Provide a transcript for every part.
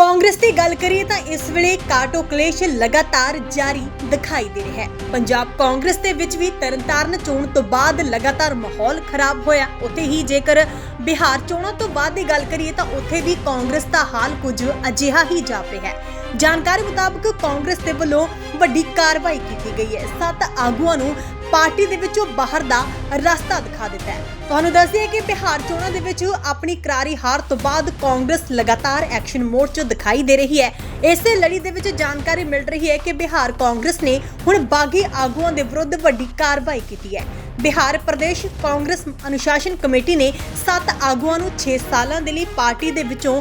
ਕਾਂਗਰਸ ਦੀ ਗੱਲ ਕਰੀਏ ਤਾਂ ਇਸ ਵੇਲੇ ਕਾਟੋ ਕਲੇਸ਼ ਲਗਾਤਾਰ ਜਾਰੀ ਦਿਖਾਈ ਦੇ ਰਿਹਾ ਹੈ। ਪੰਜਾਬ ਕਾਂਗਰਸ ਦੇ ਵਿੱਚ ਵੀ ਤਰਨਤਾਰਨ ਚੋਣ ਤੋਂ ਬਾਅਦ ਲਗਾਤਾਰ ਮਾਹੌਲ ਖਰਾਬ ਹੋਇਆ। ਉੱਥੇ ਹੀ ਜੇਕਰ ਬਿਹਾਰ ਚੋਣਾਂ ਤੋਂ ਬਾਅਦ ਦੀ ਗੱਲ ਕਰੀਏ ਤਾਂ ਉੱਥੇ ਵੀ ਕਾਂਗਰਸ ਦਾ ਹਾਲ ਕੁਝ ਅਜਿਹਾ ਹੀ ਜਾਪ ਰਿਹਾ ਹੈ। ਜਾਣਕਾਰੀ ਮੁਤਾਬਕ ਕਾਂਗਰਸ ਦੇ ਵੱਲੋਂ ਵੱਡੀ ਕਾਰਵਾਈ ਕੀਤੀ ਗਈ ਹੈ। ਸੱਤ ਆਗੂਆਂ ਨੂੰ ਪਾਰਟੀ ਦੇ ਵਿੱਚੋਂ ਬਾਹਰ ਦਾ ਰਸਤਾ ਦਿਖਾ ਦਿੱਤਾ ਹੈ। ਤੁਹਾਨੂੰ ਦੱਸ ਦਈਏ ਕਿ ਬਿਹਾਰ ਚੋਣਾਂ ਦੇ ਵਿੱਚ ਆਪਣੀ ਕਰਾਰੀ ਹਾਰ ਤੋਂ ਬਾਅਦ ਕਾਂਗਰਸ ਲਗਾਤਾਰ ਐਕਸ਼ਨ ਮੋਡ 'ਚ ਦਿਖਾਈ ਦੇ ਰਹੀ ਹੈ। ਇਸੇ ਲੜੀ ਦੇ ਵਿੱਚ ਜਾਣਕਾਰੀ ਮਿਲ ਰਹੀ ਹੈ ਕਿ ਬਿਹਾਰ ਕਾਂਗਰਸ ਨੇ ਹੁਣ ਬਾਗੀ ਆਗੂਆਂ ਦੇ ਵਿਰੁੱਧ ਵੱਡੀ ਕਾਰਵਾਈ ਕੀਤੀ ਹੈ। ਬਿਹਾਰ ਪ੍ਰਦੇਸ਼ ਕਾਂਗਰਸ ਅਨੁਸ਼ਾਸਨ ਕਮੇਟੀ ਨੇ ਸੱਤ ਆਗੂਆਂ ਨੂੰ 6 ਸਾਲਾਂ ਦੇ ਲਈ ਪਾਰਟੀ ਦੇ ਵਿੱਚੋਂ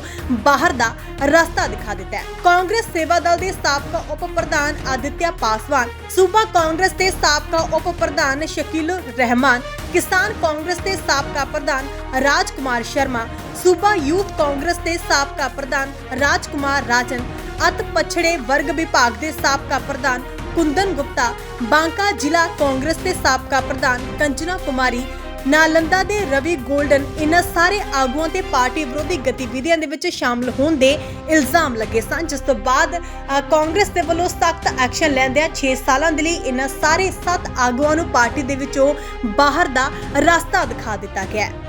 ਬਾਹਰ ਦਾ ਰਸਤਾ ਦਿਖਾ ਦਿੱਤਾ ਹੈ। ਕਾਂਗਰਸ ਸੇਵਾ ਦਲ ਦੇ ਸਾਬਕਾ ਉਪ ਪ੍ਰਧਾਨ ਆਦਿਤਿਆ ਪਾਸਵਾਨ, ਸੂਬਾ ਕਾਂਗਰਸ ਦੇ ਸਾਬਕਾ ਉਪ ਪ੍ਰਧਾਨ ਸ਼ਕੀਲ ਰਹਿਮਾਨ, ਕਿਸਾਨ ਕਾਂਗਰਸ ਦੇ ਸਾਬਕਾ ਪ੍ਰਧਾਨ ਰਾਜ ਕੁਮਾਰ ਸ਼ਰਮਾ, ਸੂਬਾ ਯੂਥ ਕਾਂਗਰਸ ਦੇ ਸਾਬਕਾ ਪ੍ਰਧਾਨ ਰਾਜ ਕੁਮਾਰ ਰਾਜਨ, ਅਤ ਪਛੜੇ ਵਰਗ ਵਿਭਾਗ ਦੇ ਸਾਬਕਾ ਪ੍ਰਧਾਨ ਕੁੰਦਨ ਗੁਪਤਾ ਬਾਂਕਾ ਜ਼ਿਲ੍ਹਾ ਕਾਂਗਰਸ ਦੇ ਸਾਬਕਾ ਪ੍ਰਧਾਨ ਕੰਚਨਾ ਕੁਮਾਰੀ ਨਾਲੰਦਾ ਦੇ ਰਵੀ ਗੋਲਡਨ ਇਨ੍ਹਾਂ ਸਾਰੇ ਆਗੂਆਂ ਤੇ ਪਾਰਟੀ ਵਿਰੋਧੀ ਗਤੀਵਿਧੀਆਂ ਦੇ ਵਿੱਚ ਸ਼ਾਮਲ ਹੋਣ ਦੇ ਇਲਜ਼ਾਮ ਲੱਗੇ ਸਨ ਜਿਸ ਤੋਂ ਬਾਅਦ ਅ, ਕਾਂਗਰਸ ਦੇ ਵੱਲੋਂ ਸਖਤ ਐਕਸ਼ਨ ਲੈਂਦਿਆਂ 6 ਸਾਲਾਂ ਦੇ ਲਈ ਇਨ੍ਹਾਂ ਸਾਰੇ 7 ਆਗੂਆਂ ਨੂੰ ਪਾਰਟੀ ਦੇ ਵਿੱਚੋਂ ਬਾਹਰ ਦਾ ਰਸਤਾ ਦਿਖਾ ਦਿੱਤਾ ਗਿਆ ਹੈ।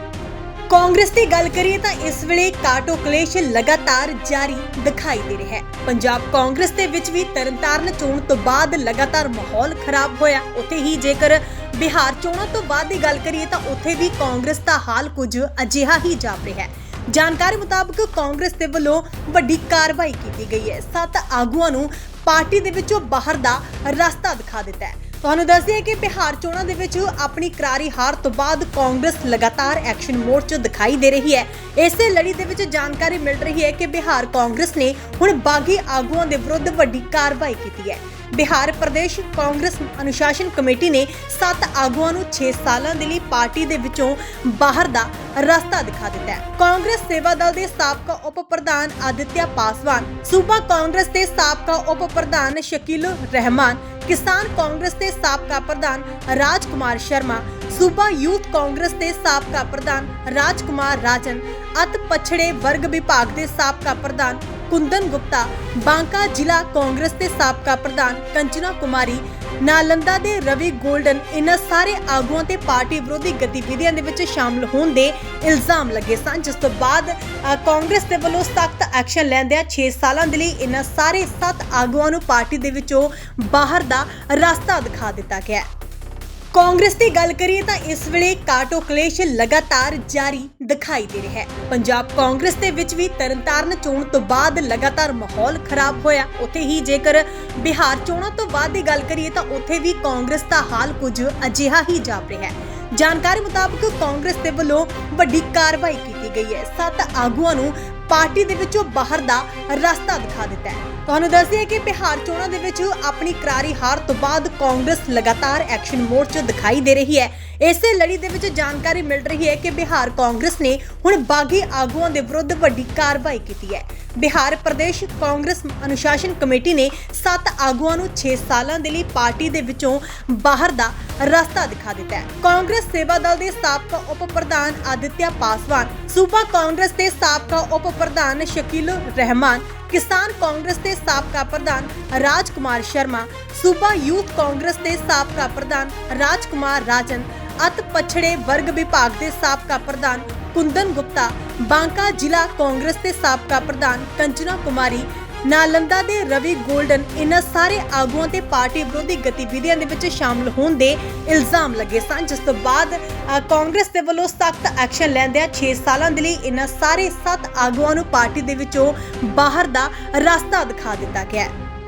ਕਾਂਗਰਸ ਦੀ ਗੱਲ ਕਰੀਏ ਤਾਂ ਇਸ ਵੇਲੇ ਕਾਟੋ ਕਲੇਸ਼ ਲਗਾਤਾਰ ਜਾਰੀ ਦਿਖਾਈ ਦੇ ਰਿਹਾ ਹੈ। ਪੰਜਾਬ ਕਾਂਗਰਸ ਦੇ ਵਿੱਚ ਵੀ ਤਰਨਤਾਰਨ ਚੋਣ ਤੋਂ ਬਾਅਦ ਲਗਾਤਾਰ ਮਾਹੌਲ ਖਰਾਬ ਹੋਇਆ। ਉੱਥੇ ਹੀ ਜੇਕਰ ਬਿਹਾਰ ਚੋਣਾਂ ਤੋਂ ਬਾਅਦ ਦੀ ਗੱਲ ਕਰੀਏ ਤਾਂ ਉੱਥੇ ਵੀ ਕਾਂਗਰਸ ਦਾ ਹਾਲ ਕੁਝ ਅਜਿਹਾ ਹੀ ਜਾਪ ਰਿਹਾ ਹੈ। ਜਾਣਕਾਰੀ ਮੁਤਾਬਕ ਕਾਂਗਰਸ ਦੇ ਵੱਲੋਂ ਵੱਡੀ ਕਾਰਵਾਈ ਕੀਤੀ ਗਈ ਹੈ। ਸੱਤ ਆਗੂਆਂ ਨੂੰ ਪਾਰਟੀ ਦੇ ਵਿੱਚੋਂ ਬਾਹਰ ਦਾ ਰਸਤਾ ਦਿਖਾ ਦਿੱਤਾ ਹੈ। ਤੁਹਾਨੂੰ ਦੱਸ ਦਈਏ ਕਿ ਬਿਹਾਰ ਚੋਣਾਂ ਦੇ ਵਿੱਚ ਆਪਣੀ ਕਰਾਰੀ ਹਾਰ ਤੋਂ ਬਾਅਦ ਕਾਂਗਰਸ ਲਗਾਤਾਰ ਐਕਸ਼ਨ ਮੋਡ 'ਚ ਦਿਖਾਈ ਦੇ ਰਹੀ ਹੈ। ਇਸੇ ਲੜੀ ਦੇ ਵਿੱਚ ਜਾਣਕਾਰੀ ਮਿਲ ਰਹੀ ਹੈ ਕਿ ਬਿਹਾਰ ਕਾਂਗਰਸ ਨੇ ਹੁਣ ਬਾਗੀ ਆਗੂਆਂ ਦੇ ਵਿਰੁੱਧ ਵੱਡੀ ਕਾਰਵਾਈ ਕੀਤੀ ਹੈ। ਬਿਹਾਰ ਪ੍ਰਦੇਸ਼ ਕਾਂਗਰਸ ਅਨੁਸ਼ਾਸਨ ਕਮੇਟੀ ਨੇ ਸੱਤ ਆਗੂਆਂ ਨੂੰ 6 ਸਾਲਾਂ ਦੇ ਲਈ ਪਾਰਟੀ ਦੇ ਵਿੱਚੋਂ ਬਾਹਰ ਦਾ ਰਸਤਾ ਦਿਖਾ ਦਿੱਤਾ ਹੈ। ਕਾਂਗਰਸ ਸੇਵਾ ਦਲ ਦੇ ਸਾਬਕਾ ਉਪ ਪ੍ਰਧਾਨ ਆਦਿਤਿਆ ਪਾਸਵਾਨ, ਸੂਬਾ ਕਾਂਗਰਸ ਦੇ ਸਾਬਕਾ ਉਪ ਪ੍ਰਧਾਨ ਸ਼ਕੀਲ ਰਹਿਮਾਨ ਕਿਸਾਨ ਕਾਂਗਰਸ ਦੇ ਸਾਬਕਾ ਪ੍ਰਧਾਨ ਰਾਜ ਕੁਮਾਰ ਸ਼ਰਮਾ, ਸੂਬਾ ਯੂਥ ਕਾਂਗਰਸ ਦੇ ਸਾਬਕਾ ਪ੍ਰਧਾਨ ਰਾਜ ਕੁਮਾਰ ਰਾਜਨ, ਅਤ ਪਛੜੇ ਵਰਗ ਵਿਭਾਗ ਦੇ ਸਾਬਕਾ ਪ੍ਰਧਾਨ ਕੁੰਦਨ ਗੁਪਤਾ ਬਾਂਕਾ ਜ਼ਿਲ੍ਹਾ ਕਾਂਗਰਸ ਦੇ ਸਾਬਕਾ ਪ੍ਰਧਾਨ ਕੰਚਨਾ ਕੁਮਾਰੀ ਨਾਲੰਦਾ ਦੇ ਰਵੀ ਗੋਲਡਨ ਇਨ੍ਹਾਂ ਸਾਰੇ ਆਗੂਆਂ ਤੇ ਪਾਰਟੀ ਵਿਰੋਧੀ ਗਤੀਵਿਧੀਆਂ ਦੇ ਵਿੱਚ ਸ਼ਾਮਲ ਹੋਣ ਦੇ ਇਲਜ਼ਾਮ ਲੱਗੇ ਸਨ ਜਿਸ ਤੋਂ ਬਾਅਦ ਅ, ਕਾਂਗਰਸ ਦੇ ਵੱਲੋਂ ਸਖਤ ਐਕਸ਼ਨ ਲੈਂਦਿਆਂ 6 ਸਾਲਾਂ ਦੇ ਲਈ ਇਨ੍ਹਾਂ ਸਾਰੇ 7 ਆਗੂਆਂ ਨੂੰ ਪਾਰਟੀ ਦੇ ਵਿੱਚੋਂ ਬਾਹਰ ਦਾ ਰਸਤਾ ਦਿਖਾ ਦਿੱਤਾ ਗਿਆ। ਹੈ ਕਾਂਗਰਸ ਦੀ ਗੱਲ ਕਰੀਏ ਤਾਂ ਇਸ ਵੇਲੇ ਕਾਟੋ ਕਲੇਸ਼ ਲਗਾਤਾਰ ਜਾਰੀ ਦਿਖਾਈ ਦੇ ਰਿਹਾ ਹੈ। ਪੰਜਾਬ ਕਾਂਗਰਸ ਦੇ ਵਿੱਚ ਵੀ ਤਰਨਤਾਰਨ ਚੋਣ ਤੋਂ ਬਾਅਦ ਲਗਾਤਾਰ ਮਾਹੌਲ ਖਰਾਬ ਹੋਇਆ। ਉੱਥੇ ਹੀ ਜੇਕਰ ਬਿਹਾਰ ਚੋਣਾਂ ਤੋਂ ਬਾਅਦ ਦੀ ਗੱਲ ਕਰੀਏ ਤਾਂ ਉੱਥੇ ਵੀ ਕਾਂਗਰਸ ਦਾ ਹਾਲ ਕੁਝ ਅਜਿਹਾ ਹੀ ਜਾਪ ਰਿਹਾ ਹੈ। ਜਾਣਕਾਰੀ ਮੁਤਾਬਕ ਕਾਂਗਰਸ ਦੇ ਵੱਲੋਂ ਵੱਡੀ ਕਾਰਵਾਈ ਕੀਤੀ ਗਈ ਹੈ। ਸੱਤ ਆਗੂਆਂ ਨੂੰ ਪਾਰਟੀ ਦੇ ਵਿੱਚੋਂ ਬਾਹਰ ਦਾ ਰਸਤਾ ਦਿਖਾ ਦਿੱਤਾ ਹੈ। ਤੁਹਾਨੂੰ ਦੱਸ ਕਿ ਬਿਹਾਰ ਚੋਣਾਂ ਦੇ ਵਿੱਚ ਆਪਣੀ ਕਰਾਰੀ ਹਾਰ ਤੋਂ ਬਾਅਦ ਕਾਂਗਰਸ ਲਗਾਤਾਰ ਐਕਸ਼ਨ ਮੋਡ 'ਚ ਦਿਖਾਈ ਦੇ ਰਹੀ ਹੈ। ਇਸੇ ਲੜੀ ਦੇ ਵਿੱਚ ਜਾਣਕਾਰੀ ਮਿਲ ਰਹੀ ਹੈ ਕਿ ਬਿਹਾਰ ਕਾਂਗਰਸ ਨੇ ਹੁਣ ਬਾਗੀ ਆਗੂਆਂ ਦੇ ਵਿਰੁੱਧ ਵੱਡੀ ਕਾਰਵਾਈ ਕੀਤੀ ਹੈ। ਬਿਹਾਰ ਪ੍ਰਦੇਸ਼ ਕਾਂਗਰਸ ਅਨੁਸ਼ਾਸਨ ਕਮੇਟੀ ਨੇ ਸੱਤ ਆਗੂਆਂ ਨੂੰ 6 ਸਾਲਾਂ ਦੇ ਲਈ ਪਾਰਟੀ ਦੇ ਵਿੱਚੋਂ ਬਾਹਰ ਦਾ ਰਸਤਾ ਦਿਖਾ ਦਿੱਤਾ ਹੈ। ਕਾਂਗਰਸ ਸੇਵਾ ਦਲ ਦੇ ਸਾਬਕਾ ਉਪ ਪ੍ਰਧਾਨ ਆਦਿਤਿਆ ਪਾਸਵਾਨ, ਸੂਬਾ ਕਾਂਗਰਸ ਦੇ ਸਾਬਕਾ ਉਪ ਪ੍ਰਧਾਨ ਸ਼ਕੀਲ ਰਹਿਮਾਨ, ਕਿਸਾਨ ਕਾਂਗਰਸ ਦੇ ਸਾਬਕਾ ਪ੍ਰਧਾਨ ਰਾਜ ਕੁਮਾਰ ਸ਼ਰਮਾ, ਸੂਬਾ ਯੂਥ ਕਾਂਗਰਸ ਦੇ ਸਾਬਕਾ ਪ੍ਰਧਾਨ ਰਾਜ ਕੁਮਾਰ ਰਾਜਨ, ਅਤ ਪਛੜੇ ਵਰਗ ਵਿਭਾਗ ਦੇ ਸਾਬਕਾ ਪ੍ਰਧਾਨ ਕੁੰਦਨ ਗੁਪਤਾ ਬਾਂਕਾ ਜ਼ਿਲ੍ਹਾ ਕਾਂਗਰਸ ਦੇ ਸਾਬਕਾ ਪ੍ਰਧਾਨ ਕੰਚਨਾ ਕੁਮਾਰੀ ਨਾਲੰਦਾ ਦੇ ਰਵੀ ਗੋਲਡਨ ਇਹਨਾਂ ਸਾਰੇ ਆਗੂਆਂ ਤੇ ਪਾਰਟੀ ਵਿਰੋਧੀ ਗਤੀਵਿਧੀਆਂ ਦੇ ਵਿੱਚ ਸ਼ਾਮਲ ਹੋਣ ਦੇ ਇਲਜ਼ਾਮ ਲੱਗੇ ਸਨ। ਜਿਸ ਤੋਂ ਬਾਅਦ ਅ, ਕਾਂਗਰਸ ਦੇ ਵੱਲੋਂ ਸਖਤ ਐਕਸ਼ਨ ਲੈਂਦਿਆਂ 6 ਸਾਲਾਂ ਦੇ ਲਈ ਇਹਨਾਂ ਸਾਰੇ 7 ਆਗੂਆਂ ਨੂੰ ਪਾਰਟੀ ਦੇ ਵਿੱਚੋਂ ਬਾਹਰ ਦਾ ਰਸਤਾ ਦਿਖਾ ਦਿੱਤਾ ਗਿਆ ਹੈ।